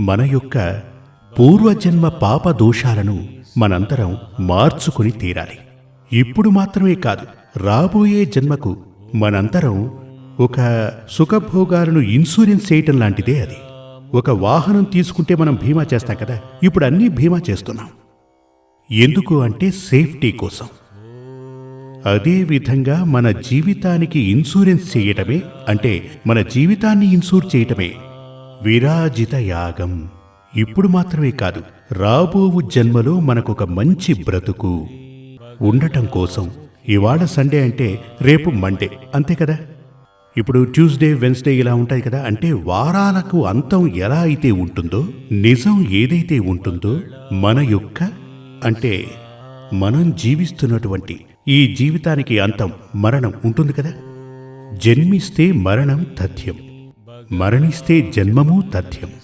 మన యొక్క పూర్వజన్మ పాప దోషాలను మనందరం మార్చుకుని తీరాలి. ఇప్పుడు మాత్రమే కాదు రాబోయే జన్మకు మనందరం ఒక సుఖభోగాలను ఇన్సూరెన్స్ చేయటం లాంటిదే అది. ఒక వాహనం తీసుకుంటే మనం బీమా చేస్తాం కదా ఇప్పుడు అన్నీ బీమా చేస్తున్నాం. ఎందుకు అంటే సేఫ్టీ కోసం. అదేవిధంగా మన జీవితానికి ఇన్సూరెన్స్ చేయటమే అంటే మన జీవితాన్ని ఇన్సూర్ చేయటమే విరాజిత యాగం ఇప్పుడు మాత్రమే కాదు రాబోవు జన్మలో మనకొక మంచి బ్రతుకు ఉండటం కోసం. ఇవాళ సండే అంటే రేపు మండే అంతే కదా? ఇప్పుడు ట్యూస్డే వెన్స్డే ఇలా ఉంటాయి కదా అంటే వారాలకు అంతం ఎలా అయితే ఉంటుందో నిజం ఏదైతే ఉంటుందో మన యొక్క అంటే మనం జీవిస్తున్నటువంటి ఈ జీవితానికి అంతం మరణం ఉంటుంది కదా? జన్మిస్తే మరణం తథ్యం. మరణిస్తే జన్మము తథ్యం.